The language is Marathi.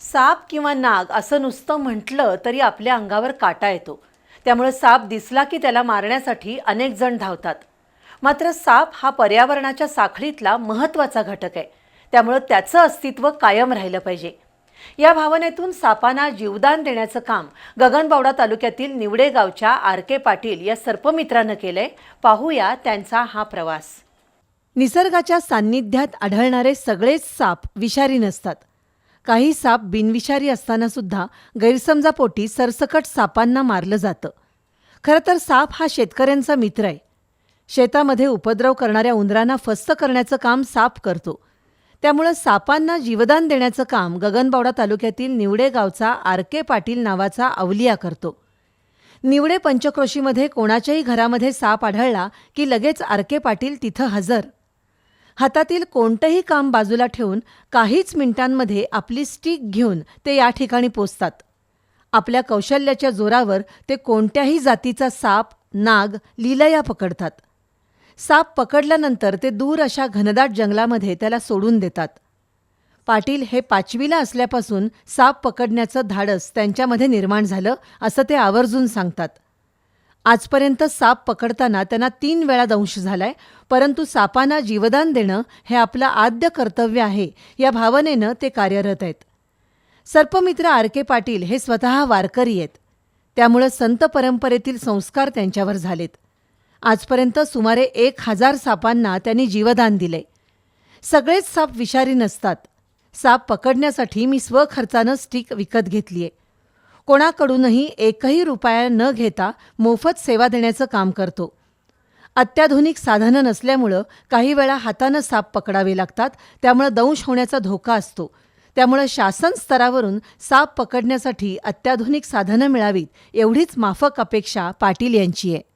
साप किंवा नाग असं नुसतं म्हटलं तरी आपल्या अंगावर काटा येतो. त्यामुळे साप दिसला की त्याला मारण्यासाठी अनेक जण धावतात. मात्र साप हा पर्यावरणाच्या साखळीतला महत्त्वाचा घटक आहे. त्यामुळं त्याचं अस्तित्व कायम राहिलं पाहिजे. या भावनेतून सापांना जीवदान देण्याचं काम गगनबावडा तालुक्यातील निवडे गावच्या आर के पाटील या सर्पमित्रानं केलंय. पाहूया त्यांचा हा प्रवास. निसर्गाच्या सान्निध्यात आढळणारे सगळेच साप विषारी नसतात. काही साप बिनविषारी असताना सुद्धा गैरसमजापोटी सरसकट सापांना मारलं जातं. खरं तर साप हा शेतकऱ्यांचा मित्र आहे. शेतामध्ये उपद्रव करणाऱ्या उंदरांना फस्त करण्याचं काम साप करतो. त्यामुळं सापांना जीवदान देण्याचं काम गगनबावडा तालुक्यातील निवडे गावचा आर के पाटील नावाचा अवलिया करतो. निवडे पंचक्रोशीमध्ये कोणाच्याही घरामध्ये साप आढळला की लगेच आर के पाटील तिथं हजर. हातातील कोणतंही काम बाजूला ठेवून काहीच मिनिटांमध्ये आपली स्टिक घेऊन ते या ठिकाणी पोचतात. आपल्या कौशल्याच्या जोरावर ते कोणत्याही जातीचा साप नाग लिलया पकडतात. साप पकडल्यानंतर ते दूर अशा घनदाट जंगलामध्ये त्याला सोडून देतात. पाटील हे पाचवीला असल्यापासून साप पकडण्याचं धाडस त्यांच्यामध्ये निर्माण झालं असं ते आवर्जून सांगतात. आजपर्यंत साप पकडताना त्यांना तीन वेळा दंश झालाय परंतु सापांना जीवदान देणं हे आपलं आद्य कर्तव्य आहे या भावनेनं ते कार्यरत आहेत. सर्पमित्र आर के पाटील हे स्वतः वारकरी आहेत. त्यामुळं संत परंपरेतील संस्कार त्यांच्यावर झालेत. आजपर्यंत सुमारे एक हजार सापांना त्यांनी जीवदान दिले सगळेच साप विषारी नसतात. साप पकडण्यासाठी मी स्वखर्चानं स्टिक विकत घेतलीये. कोणाकडूनही एकही रुपया न घेता मोफत सेवा देण्याचं काम करतो. अत्याधुनिक साधनं नसल्यामुळं काही वेळा हातानं साप पकडावे लागतात त्यामुळं दंश होण्याचा धोका असतो. त्यामुळं शासन स्तरावरून साप पकडण्यासाठी अत्याधुनिक साधनं मिळावीत एवढीच माफक अपेक्षा पाटील यांची आहे.